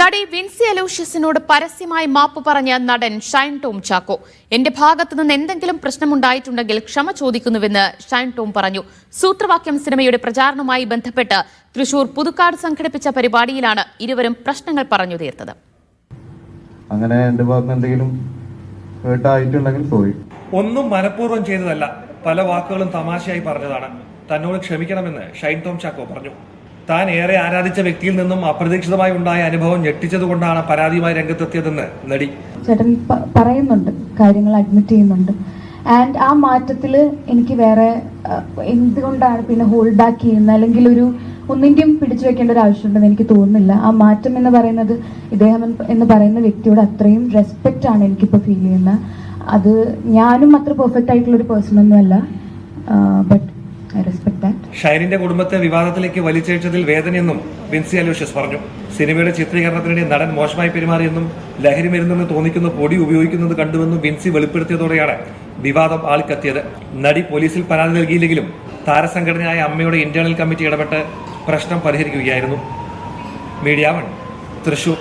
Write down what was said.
നടി വിൻസി അലൂഷ്യസിനോട് പരസ്യമായി മാപ്പ് പറഞ്ഞ നടൻ ഷൈൻ ടോം ചാക്കോ എന്റെ ഭാഗത്തു നിന്ന് എന്തെങ്കിലും പ്രശ്നമുണ്ടായിട്ടുണ്ടെങ്കിൽ ക്ഷമ ചോദിക്കുന്നുവെന്ന് ഷൈൻ ടോം പറഞ്ഞു. സൂത്രവാക്യം സിനിമയുടെ പ്രചാരണവുമായി ബന്ധപ്പെട്ട് തൃശൂർ പുതുക്കാട് സംഘടിപ്പിച്ച പരിപാടിയിലാണ് ഇരുവരും പ്രശ്നങ്ങൾ പറഞ്ഞു തീർത്തത്. അങ്ങനെ എന്റെ ഭാഗത്ത് എന്തെങ്കിലും കേട്ടായിട്ടുണ്ടെങ്കിൽ സോറി ഒന്നും മനഃപൂർവം ചെയ്തതല്ല. പല വാക്കുകളും തമാശയായി പറഞ്ഞതാണ്. തന്നോട് ക്ഷമിക്കണമെന്ന് ഷൈൻ ടോം ചാക്കോ പറഞ്ഞു. താൻ ഏറെ ആരാധിച്ച വ്യക്തിയിൽ നിന്നും അപ്രതീക്ഷിതമായി ഉണ്ടായ അനുഭവം ഞെട്ടിച്ചതുകൊണ്ടാണ് പരാതിയുമായി രംഗത്തെത്തിയതെന്ന് നടി. ചേട്ടൻ പറയുന്നുണ്ട് കാര്യങ്ങൾ അഡ്മിറ്റ് ചെയ്യുന്നുണ്ട്. ആൻഡ് ആ മാറ്റത്തിൽ എനിക്ക് വേറെ എന്തുകൊണ്ടാണ് പിന്നെ ഹോൾഡ് ബാക്ക് ചെയ്യുന്ന അല്ലെങ്കിൽ ഒരു ഒന്നിന്റെയും പിടിച്ചു വെക്കേണ്ട ഒരു ആവശ്യമുണ്ടെന്ന് എനിക്ക് തോന്നുന്നില്ല. ആ മാറ്റം എന്ന് പറയുന്നത് ഇദ്ദേഹം എന്ന് പറയുന്ന വ്യക്തിയോട് അത്രയും റെസ്പെക്റ്റ് ആണ് എനിക്കിപ്പോൾ ഫീൽ ചെയ്യുന്നത്. അത് ഞാനും അത്ര പെർഫെക്റ്റ് ആയിട്ടുള്ള ഒരു പേഴ്സൺ ഒന്നുമല്ല ബട്ട് ഷൈനിന്റെ കുടുംബത്തെ വിവാദത്തിലേക്ക് വലിച്ചേച്ചതിൽ വേദനയെന്നും വിൻസി അലൂഷ്യസ് പറഞ്ഞു. സിനിമയുടെ ചിത്രീകരണത്തിനിടെ നടൻ മോശമായി പെരുമാറിയെന്നും ലഹരി മരുന്നെന്ന് തോന്നിക്കുന്ന പൊടി ഉപയോഗിക്കുന്നത് കണ്ടുവെന്നും വിൻസി വെളിപ്പെടുത്തിയതോടെയാണ് വിവാദം ആളിക്കത്തിയത്. നടി പോലീസിൽ പരാതി നൽകിയില്ലെങ്കിലും താരസംഘടനയായ അമ്മയുടെ ഇന്റേണൽ കമ്മിറ്റി ഇടപെട്ട് പ്രശ്നം പരിഹരിക്കുകയായിരുന്നു. Media one Thrissur.